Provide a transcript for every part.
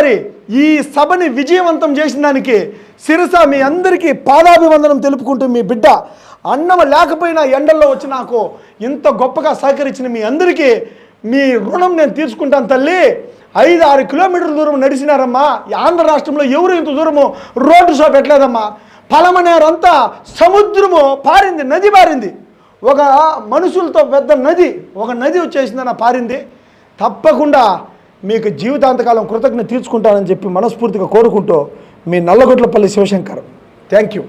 మరొకసారి ఈ సభని విజయవంతం చేసిన దానికి సిరస మీ అందరికీ పాదాభివందనం తెలుపుకుంటూ మీ బిడ్డ అన్నం లేకపోయినా ఎండల్లో వచ్చి నాకు ఇంత గొప్పగా సహకరించిన మీ అందరికీ మీ రుణం నేను తీసుకుంటాను తల్లి. ఐదు ఆరు కిలోమీటర్ల దూరం నడిచినారమ్మా. ఆంధ్ర రాష్ట్రంలో ఎవరు ఇంత దూరము? Road show పెట్టలేదమ్మా. పలమనేరంతా సముద్రము పారింది నది పారింది. ఒక మనుషులతో పెద్ద నది ఒక నది వచ్చేసిందన్న పారింది. తప్పకుండా మీకు జీవితాంతకాలం కృతజ్ఞత తీర్చుకుంటానని చెప్పి మనస్ఫూర్తిగా కోరుకుంటూ మీ నల్లగొట్లపల్లి శివశంకర్. థ్యాంక్ యూ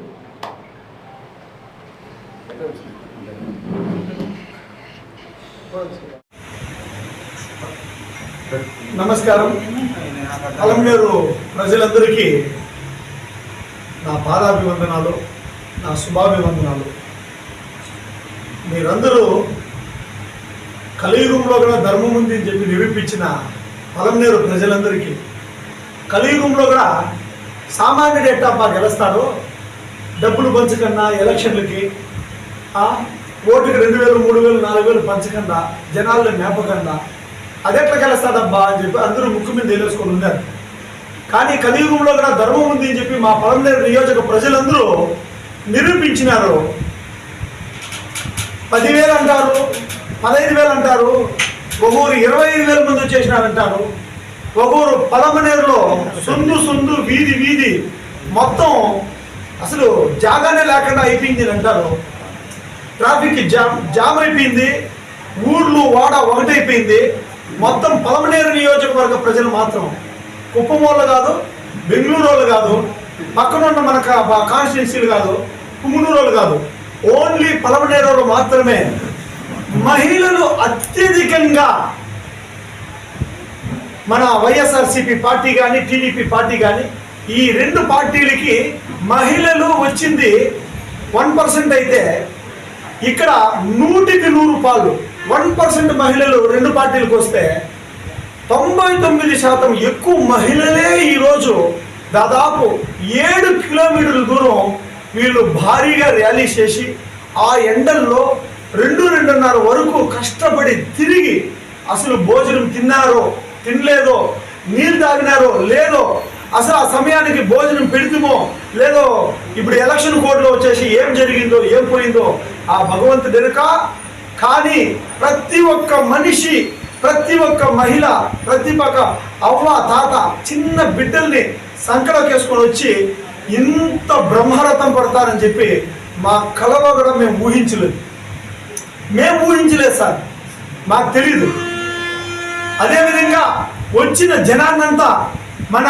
నమస్కారం. అలంగేరు ప్రజలందరికీ నా పాదాభివందనాలు నా శుభాభివందనాలు. మీరందరూ కలియుగంలో కూడా ధర్మం ఉంది అని చెప్పి నిరూపించిన పలంనేరు ప్రజలందరికీ. కలియుగంలో కూడా సామాన్యుడు ఎట్టా గెలుస్తాడో డబ్బులు పంచకన్నా ఎలక్షన్లకి ఓటుకి రెండు వేలు మూడు వేలు నాలుగు వేలు పంచకుండా జనాలను మేపకుండా అదెట్లా గెలుస్తాడబ్బా అని చెప్పి అందరూ ముక్కు మీద తెలియసుకొని ఉన్నారు. కానీ కలియుగంలో కూడా ధర్మం ఉంది అని చెప్పి మా పలంనేరు నియోజక ప్రజలందరూ నిరూపించినారు. పదివేలు అంటారు పదహైదు వేలు అంటారు ఒక్కొరు ఇరవై ఐదు వేల మంది వచ్చేసినారంటారు ఒక్కొరు పలమనేరులో సుందు సుందు వీధి వీధి మొత్తం అసలు జాగానే లేకుండా అయిపోయింది అని అంటారు. ట్రాఫిక్ జామ్ జామ్ అయిపోయింది. ఊర్లు వాడ ఒకటైపోయింది. మొత్తం పలమనేరు నియోజకవర్గ ప్రజలు మాత్రం కుప్పం వాళ్ళు కాదు బెంగళూరు వాళ్ళు కాదు పక్కన ఉన్న మన కాన్స్టిట్యున్సీలు కాదు కుమ్మునూరు వాళ్ళు కాదు ఓన్లీ పలమనేరు వాళ్ళు మాత్రమే మహిళలు అత్యధికంగా మన వైఎస్ఆర్సీపీ పార్టీ కానీ టీడీపీ పార్టీ కానీ ఈ రెండు పార్టీలకి మహిళలు వచ్చింది వన్ పర్సెంట్ అయితే ఇక్కడ నూటికి నూరు పాలు వన్ పర్సెంట్ మహిళలు రెండు పార్టీలకు వస్తే తొంభై తొమ్మిది శాతం ఎక్కువ మహిళలే ఈరోజు దాదాపు ఏడు కిలోమీటర్ల దూరం వీళ్ళు భారీగా ర్యాలీ చేసి ఆ ఎండల్లో రెండు రెండున్నర వరకు కష్టపడి తిరిగి అసలు భోజనం తిన్నారో తినలేదో నీళ్ళు తాగినారో లేదో అసలు ఆ సమయానికి భోజనం పెడుతుమో లేదో ఇప్పుడు ఎలక్షన్ కోడ్లో వచ్చేసి ఏం జరిగిందో ఏం పోయిందో ఆ భగవంతుడు ఎరుక కానీ ప్రతి ఒక్క మనిషి ప్రతి ఒక్క మహిళ ప్రతి ఒక్క అవ్వ తాత చిన్న బిడ్డల్ని సంకటకేసుకొని వచ్చి ఇంత బ్రహ్మరథం పడతారని చెప్పి మా కళలో కూడా మేము ఊహించలేదు. మేము ఊహించలేదు సార్. మాకు తెలియదు అదేవిధంగా వచ్చిన జనాన్నంతా మన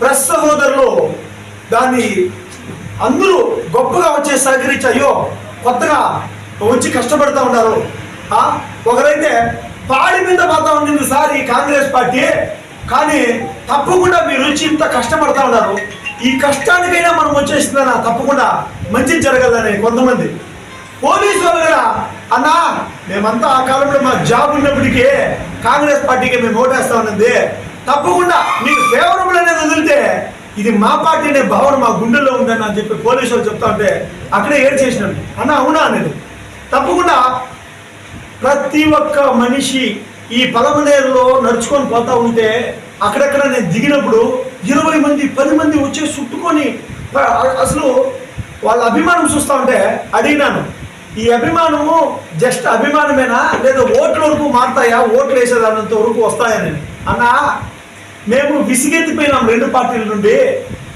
ప్రెస్ సహోదరులు దాన్ని అందరూ గొప్పగా వచ్చే సహకరించి అయ్యో కొత్తగా వచ్చి కష్టపడుతూ ఉన్నారు. ఒకరైతే పాడి మీద పోతా ఉండింది సార్ ఈ కాంగ్రెస్ పార్టీ కానీ తప్పకుండా మీరు వచ్చి ఇంత కష్టపడతా ఉన్నారు. ఈ కష్టానికైనా మనం వచ్చేసిందనా తప్పకుండా మంచి జరగదని కొంతమంది. పోలీసు వాళ్ళు కూడా అన్నా మేమంతా ఆ కాలంలో మా జాబ్ ఉన్నప్పటికీ కాంగ్రెస్ పార్టీకి మేము ఓటేస్తా ఉన్నది. తప్పకుండా మీకు ఫేవరబుల్ అనేది వదిలితే ఇది మా పార్టీ అనే భావన మా గుండెల్లో ఉందని అని చెప్పి పోలీసులు చెప్తా ఉంటే అక్కడే ఏం చేసినాను అన్న అవునా అనేది? తప్పకుండా ప్రతి ఒక్క మనిషి ఈ పలమనేరులో నడుచుకొని పోతా ఉంటే అక్కడక్కడ నేను దిగినప్పుడు ఇరవై మంది పది మంది వచ్చి చుట్టుకొని అసలు వాళ్ళ అభిమానం చూస్తా ఉంటే అడిగినాను. ఈ అభిమానము జస్ట్ అభిమానమేనా? లేదా ఓట్ల వరకు మారుతాయా? ఓట్లు వేసేదానంత వరకు వస్తాయని. అన్నా మేము విసిగెత్తిపోయినాం రెండు పార్టీల నుండి.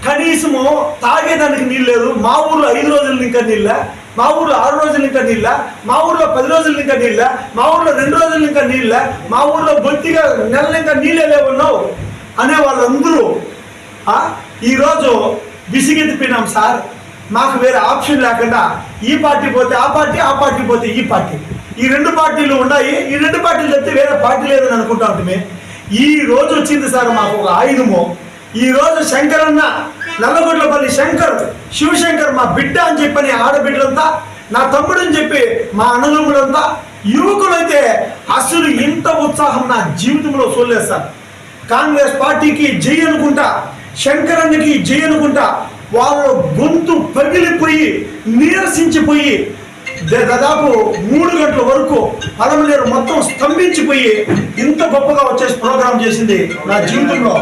కనీసము తాగేదానికి నీళ్ళు లేదు. మా ఊర్లో ఐదు రోజులు ఇంకా నీళ్ళ. మా ఊర్లో ఆరు రోజులు ఇంకా నీళ్ళ. మా ఊర్లో పది రోజులు ఇంకా నీళ్ళ. మా ఊర్లో రెండు రోజులు ఇంకా నీళ్ళ. మా ఊర్లో బొత్తిగా నెలలు ఇంకా నీళ్ళే లేవున్నావు అనే వాళ్ళందరూ ఈరోజు విసిగెత్తిపోయినాం సార్. మాకు వేరే ఆప్షన్ లేకుండా ఈ పార్టీ పోతే ఆ పార్టీ ఆ పార్టీ పోతే ఈ పార్టీ. ఈ రెండు పార్టీలు ఉన్నాయి. ఈ రెండు పార్టీలు చెప్తే వేరే పార్టీ లేదని అనుకుంటా ఉంటుంది ఈ రోజు వచ్చింది సార్ మాకు ఒక ఆయుధము. ఈ రోజు శంకర్ అన్న నల్లగొండలపల్లి శంకర్ శివశంకర్ మా బిడ్డ అని చెప్పని ఆడబిడ్డలంతా నా తమ్ముడు అని చెప్పి మా అన్నదమ్ములంతా యువకులైతే అసలు ఇంత ఉత్సాహం నా జీవితంలో చూడలేదు సార్. కాంగ్రెస్ పార్టీకి జై అనుకుంటా శంకరన్నకి జై అనుకుంటా వాళ్ళ గొంతు పగిలిపోయి నీరసించిపోయి దాదాపు మూడు గంటల వరకు పదమలేరు మొత్తం స్తంభించిపోయి ఇంత గొప్పగా వచ్చేసి ప్రోగ్రామ్ చేసింది నా జీవితంలో.